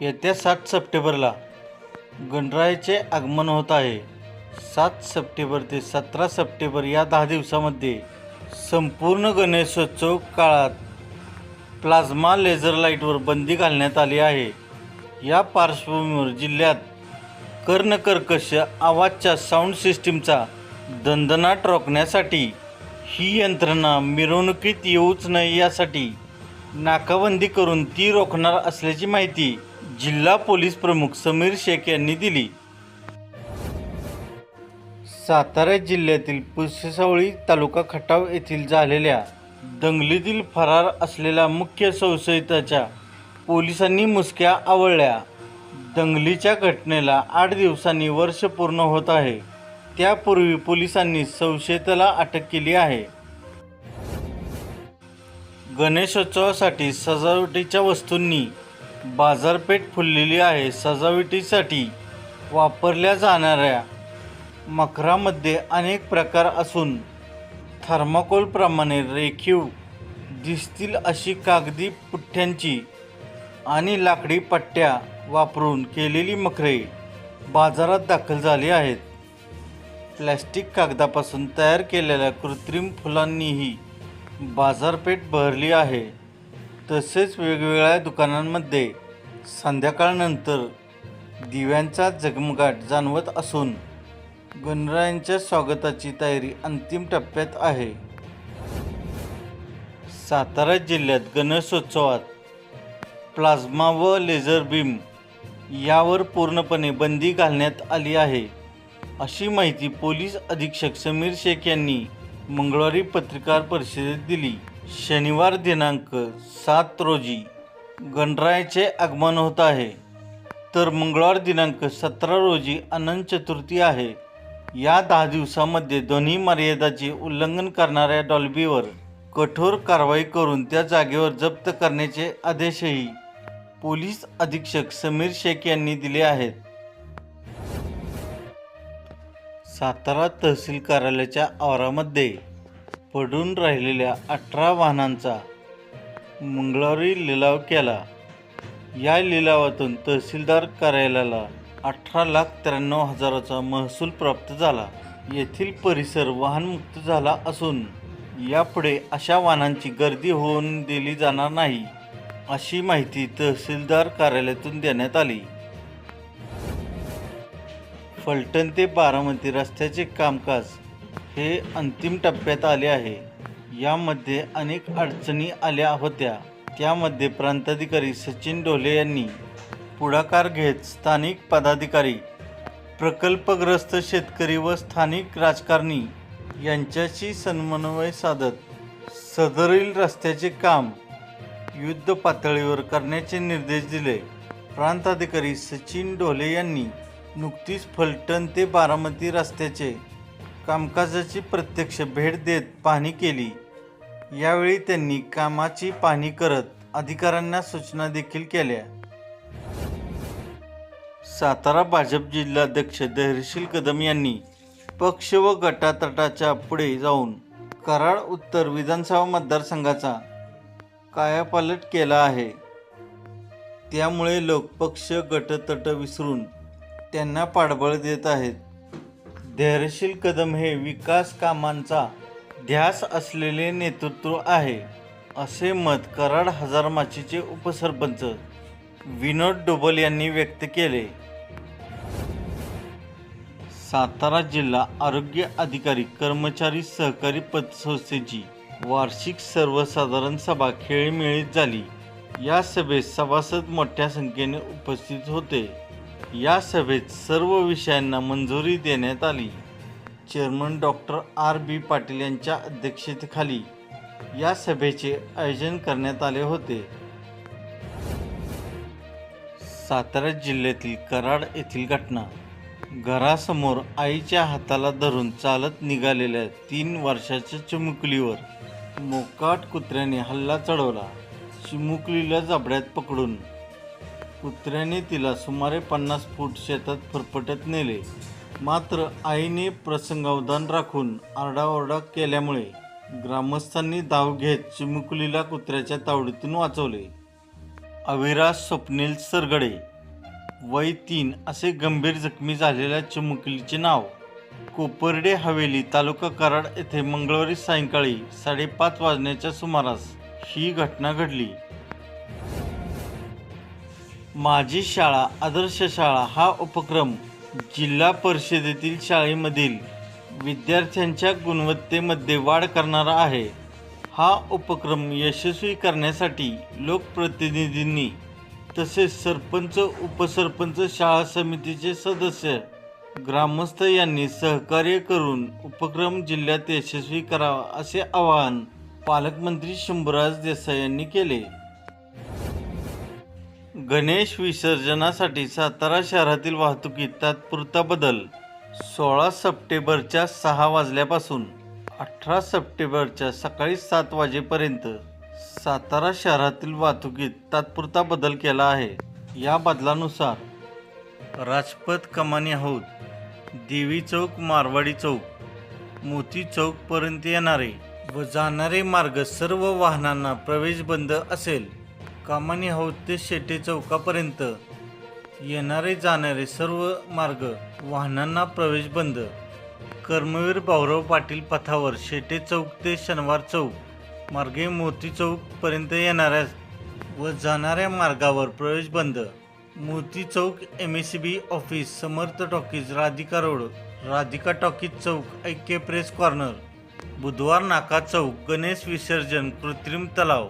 येत्या सात सप्टेंबरला गणरायाचे आगमन होत आहे. सात सप्टेंबर ते सतरा सप्टेंबर या दहा दिवसामध्ये संपूर्ण गणेशोत्सव काळात प्लाझ्मा लेझर लाईटवर बंदी घालण्यात आली आहे. या पार्श्वभूमीवर जिल्ह्यात कर्णकर्कश आवाजच्या साऊंड सिस्टीमचा दणदणाट रोखण्यासाठी ही यंत्रणा मिरवणुकीत येऊच नये यासाठी नाकाबंदी करून ती रोखणार असल्याची माहिती जिल्हा पोलीस प्रमुख समीर शेख यांनी दिली. सातारा जिल्ह्यातील पुसेसावळी तालुका खटाव येथील झालेल्या दंगलीतील फरार असलेल्या मुख्य संशयिताच्या पोलिसांनी मुसक्या आवळल्या. दंगलीच्या घटनेला आठ दिवसांनी वर्ष पूर्ण होत आहे. त्यापूर्वी पोलिसांनी संशयिताला अटक केली आहे. गणेशोत्सवासाठी सजावटीच्या वस्तूंनी बाजारपेठ फुललेली आहे. सजावटीसाठी वापरल्या जाणाऱ्या मखरामध्ये अनेक प्रकार असून थर्माकोलप्रमाणे रेखीव दिसतील अशी कागदी पुठ्ठ्यांची आणि लाकडी पट्ट्या वापरून केलेली मखरे बाजारात दाखल झाली आहेत. प्लॅस्टिक कागदापासून तयार केलेल्या कृत्रिम फुलांनीही बाजारपेठ बहरली आहे. तसेच वेगवेगळ्या दुकानांमध्ये संध्याकाळनंतर दिव्यांचा झगमगाट जाणवत असून गणरायांच्या स्वागताची तयारी अंतिम टप्प्यात आहे. सातारा जिल्ह्यात गणेशोत्सवात प्लाझ्मा व लेझर बीम यावर पूर्णपणे बंदी घालण्यात आली आहे. अशी माहिती पोलीस अधीक्षक समीर शेख यांनी मंगळवारी पत्रकार परिषदेत दिली. शनिवार दिनांक सात रोजी गणरायाचे आगमन होत आहे. तर मंगळवार दिनांक सतरा रोजी अनंत चतुर्थी आहे. या दहा दिवसामध्ये दोन्ही मर्यादाचे उल्लंघन करणाऱ्या डॉल्बीवर कठोर कारवाई करून त्या जागेवर जप्त करण्याचे आदेशही पोलीस अधीक्षक समीर शेख यांनी दिले आहेत. सातारा तहसील कार्यालयाच्या आवारामध्ये पडून राहिलेल्या अठरा वाहनांचा मंगळवारी लिलाव केला. या लिलावातून तहसीलदार कार्यालयाला अठरा लाख त्र्याण्णव हजाराचा महसूल प्राप्त झाला. येथील परिसर वाहनमुक्त झाला असून यापुढे अशा वाहनांची गर्दी होऊन दिली जाणार नाही अशी माहिती तहसीलदार कार्यालयातून देण्यात आली. फलटण ते बारामती रस्त्याचे कामकाज हे अंतिम टप्प्यात आले आहे. यामध्ये अनेक अडचणी आल्या होत्या. त्यामध्ये प्रांताधिकारी सचिन ढोले यांनी पुढाकार घेत स्थानिक पदाधिकारी प्रकल्पग्रस्त शेतकरी व स्थानिक राजकारणी यांच्याशी समन्वय साधत सदरील रस्त्याचे काम युद्ध पातळीवर करण्याचे निर्देश दिले. प्रांताधिकारी सचिन ढोले यांनी नुकतीच फलटण ते बारामती रस्त्याचे कामकाजाची प्रत्यक्ष भेट देत पाहणी केली. यावेळी त्यांनी कामाची पाहणी करत अधिकाऱ्यांना सूचना देखील केल्या. सातारा भाजप जिल्हाध्यक्ष धैर्यशील कदम यांनी पक्ष व गटातटाच्या पुढे जाऊन कराड उत्तर विधानसभा मतदारसंघाचा कायापालट केला आहे. त्यामुळे लोक पक्ष गटतट विसरून त्यांना पाठबळ देत आहेत. धैर्यशील कदम हे विकास कामांचा ध्यास असलेले नेतृत्व आहे असे मत कराड हजारमाचीचे उपसरपंच विनोद डोबल यांनी व्यक्त केले. सातारा जिल्हा आरोग्य अधिकारी कर्मचारी सहकारी पतसंस्थेची वार्षिक सर्वसाधारण सभा खेळीमेळीत झाली. या सभेत सभासद मोठ्या संख्येने उपस्थित होते. या सभेत सर्व विषयांना मंजुरी देण्यात आली. Chairman doctor R B Patil यांच्या अध्यक्षतेखाली या सभेचे आयोजन करण्यात आले होते. सातारा जिल्ह्यातील कराड येथील घटना. घरासमोर आईच्या हाताला धरून चालत निघालेल्या तीन वर्षाच्या चिमुकलीवर मोकाट कुत्र्याने हल्ला चढवला. चिमुकलीला जबड्यात पकडून कुत्र्याने तिला सुमारे पन्नास फूट शेतात फरफटत नेले. मात्र आईने प्रसंगावधान राखून आरडाओरडा केल्यामुळे ग्रामस्थांनी धाव घेत चिमुकलीला कुत्र्याच्या तावडीतून वाचवले. अविरा स्वप्नील सरगडे वय तीन असे गंभीर जखमी झालेल्या चिमुकलीचे नाव कोपर्डे हवेली तालुका कराड येथे मंगळवारी सायंकाळी साडेपाच वाजण्याच्या सुमारास ही घटना घडली. माझी शाळा आदर्श शाळा हा उपक्रम जिल्हा परिषदेतील शाळेमधील विद्यार्थ्यांच्या गुणवत्तेमध्ये वाढ करणारा आहे. हा उपक्रम यशस्वी करण्यासाठी लोकप्रतिनिधींनी तसेच सरपंच उपसरपंच शाळा समितीचे सदस्य ग्रामस्थ यांनी सहकार्य करून उपक्रम जिल्ह्यात यशस्वी करावा असे आवाहन पालकमंत्री शंभूराज देसाई यांनी केले. गणेश विसर्जनासाठी सातारा शहरातील वाहतुकीत तात्पुरता बदल. सोळा सप्टेंबरच्या सहा वाजल्यापासून अठरा सप्टेंबरच्या सकाळी सात वाजेपर्यंत सातारा शहरातील वाहतुकीत तात्पुरता बदल केला आहे. या बदलानुसार राजपथ कमानी हौद देवी चौक मारवाडी चौक मोती चौकपर्यंत येणारे व जाणारे मार्ग सर्व वाहनांना प्रवेश बंद असेल. कामानी हौद ते शेटे चौकापर्यंत. येणारे जाणारे सर्व मार्ग वाहनांना प्रवेश बंद. कर्मवीर भाऊराव पाटील पथावर शेटे चौक ते शनिवार चौक मार्गे मोती चौकपर्यंत येणाऱ्या व जाणाऱ्या मार्गावर प्रवेश बंद. Moti Chowk M S C B office Samarth talkies Radhika road Radhika talkies Chowk Aikya press corner बुधवार नाका चौक गणेश विसर्जन कृत्रिम तलाव.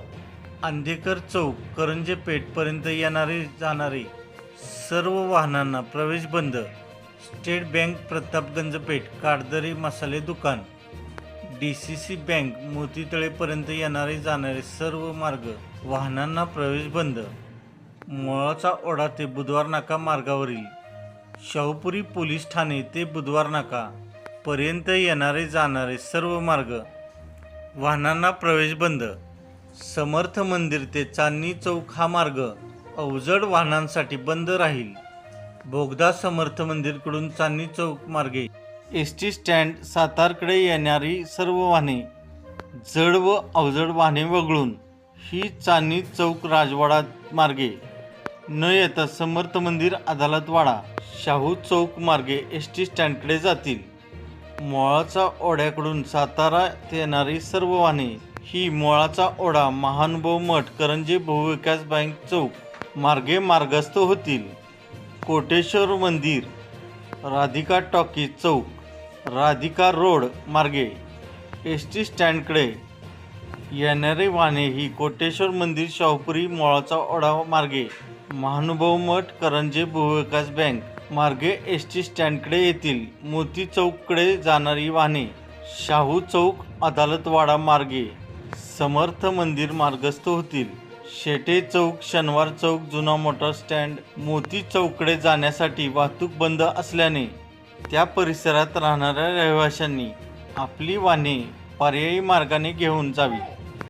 अंधेकर चौक करंजे पेठपर्यंत येणारे जाणारे सर्व वाहनांना प्रवेश बंद. स्टेट बँक प्रतापगंज पेठ काडदरी मसाले दुकान. डी सी सी बँक मोतीतळेपर्यंत येणारे जाणारे सर्व मार्ग वाहनांना प्रवेश बंद. मोळाचा ओढा ते बुधवार नाका मार्गावरील. शाहूपुरी पोलीस ठाणे ते बुधवार नाका पर्यंत येणारे जाणारे सर्व मार्ग वाहनांना प्रवेश बंद. समर्थ मंदिर ते चांदणी चौक हा मार्ग अवजड वाहनांसाठी बंद राहील. बोगदा समर्थ मंदिरकडून चांदणी चौक मार्गे एस टी स्टँड सातारकडे येणारी सर्व वाहने जड व अवजड वाहने वगळून ही चांदणी चौक राजवाडा मार्गे. न येता समर्थ मंदिर अदालतवाडा शाहू चौक मार्गे एस टी स्टँडकडे जातील. मोळाचा ओढ्याकडून सातारा येणारी सर्व वाहने ही मोळाचा ओढा महानुभव मठ करंजी बहुविकास बँक चौक मार्गे मार्गस्थ होतील. कोटेश्वर मंदिर राधिका टॉकी चौक राधिका रोड मार्गे. एस टी स्टँडकडे. येणारे वाहने ही कोटेश्वर मंदिर शाहपुरी मोळाचा ओढा मार्गे. महानुभव मठ करंजे भूविकास बँक मार्गे एस टी स्टँडकडे येतील. मोती चौककडे जाणारी वाहने शाहू चौक अदालतवाडा मार्गे. समर्थ मंदिर मार्गस्थ होतील. शेटे चौक शनिवार चौक जुना मोटार स्टँड मोती चौकडे जाण्यासाठी वाहतूक बंद असल्याने त्या परिसरात राहणाऱ्या रहिवाशांनी आपली वाहने पर्यायी मार्गाने घेऊन जावी.